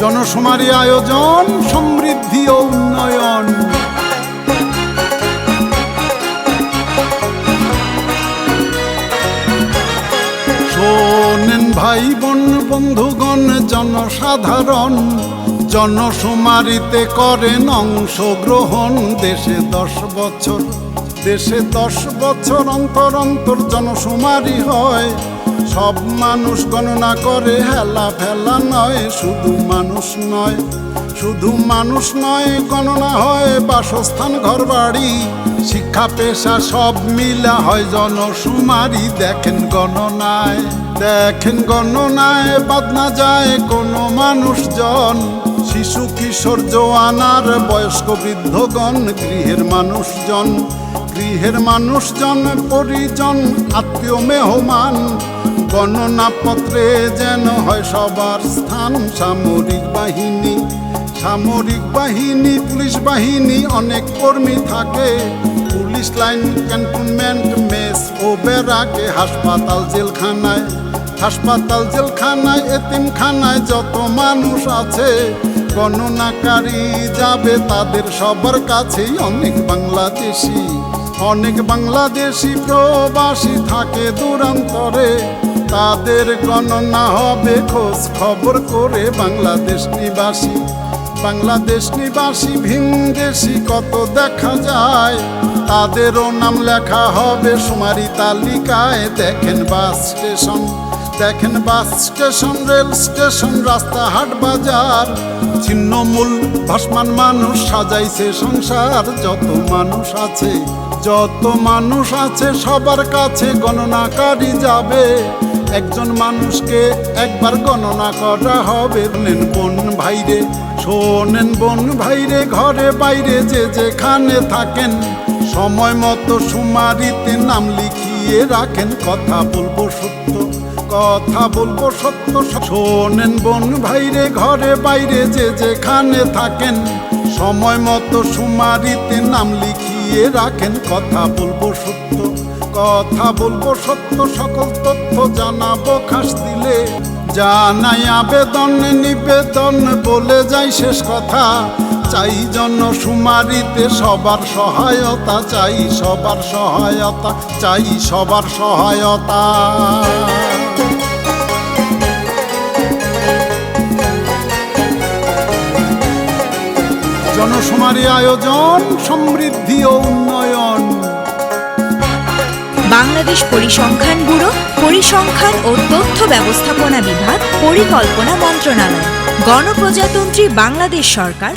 জনশুমারি আয়োজন, সমৃদ্ধি ও উন্নয়ন। শোনেন ভাই বোন বন্ধুগণ, জনসাধারণ জনশুমারিতে করেন অংশগ্রহণ। দেশে দশ বছর, দেশে দশ বছর অন্তর অন্তর জনশুমারি হয়। সব মানুষ গণনা করে, হেলা ফেলা নয়, শুধু মানুষ নয়। শুধু মানুষ নয়, গণনা হয় বাসস্থান ঘর বাড়ি শিক্ষা, পেশা সব মিলা হয় জনশুমারি দেখেন গণনায় দেখেন গণনায় বাদ না যায় কোনো মানুষজন। শিশু, কিশোর, জোয়ানার, বয়স্ক, বৃদ্ধগণ, গৃহের মানুষজন। গৃহের মানুষজন, পরিজন, আত্মীয়, মেহমান। গণনাপত্রে যেন হয় সবার স্থান। সামরিক বাহিনী সামরিক বাহিনী, পুলিশ বাহিনী, অনেক কর্মী থাকে। পুলিশ লাইন ক্যান্টনমেন্ট, মেস ও বেড়াকে হাসপাতাল, জেলখানায় হাসপাতাল, জেলখানায়, এতিমখানায় যত মানুষ আছে, গণনাকারী যাবে তাদের সবার কাছেই। অনেক বাংলাদেশি অনেক বাংলাদেশি প্রবাসী থাকে দূরান্তরে। তাদের গণনা হবে খোঁজ খবর করে বাংলাদেশ নিবাসী। বাংলাদেশ নিবাসী ভিনদেশি কত দেখা যায়? তাদেরও নাম লেখা হবে সুমারি তালিকায়। দেখেন বাস স্টেশন, দেখেন বাস স্টেশন, রেল স্টেশন রাস্তাহাট বাজার। ছিন্নমূল ভাসমান মানুষ সাজাইছে সংসার। যত মানুষ আছে, যত মানুষ আছে, সবার কাছে গণনাকারী যাবে। একজন মানুষকে একবার গণনা করা হবে। নেন বোন ভাইরে, শোনেন বোন ভাইরে, ঘরে বাইরে যে যেখানে থাকেন, সময় মতো সুমারিতে নাম লিখিয়ে রাখেন। কথা বলব সত্য, কথা বলব সত্য শোনেন বোন ভাইরে, ঘরে বাইরে যে যেখানে থাকেন, সময় মতো সুমারিতে নাম লিখিয়ে রাখেন। কথা বলব সত্য কথা বলব, সত্য সকল তথ্য জানাব, খাস দিলে জানাই আবেদন, নিবেদন বলে যাই শেষ কথা। চাই জন সুমারিতে সবার সহায়তা, চাই সবার সহায়তা, চাই সবার সহায়তা। জনশুমারি আয়োজন, সমৃদ্ধি ও উন্নয়ন। বাংলাদেশ পরিসংখ্যান ব্যুরো পরিসংখ্যান ও তথ্য ব্যবস্থাপনা বিভাগ পরিকল্পনা মন্ত্রণালয়। গণপ্রজাতন্ত্রী বাংলাদেশ সরকার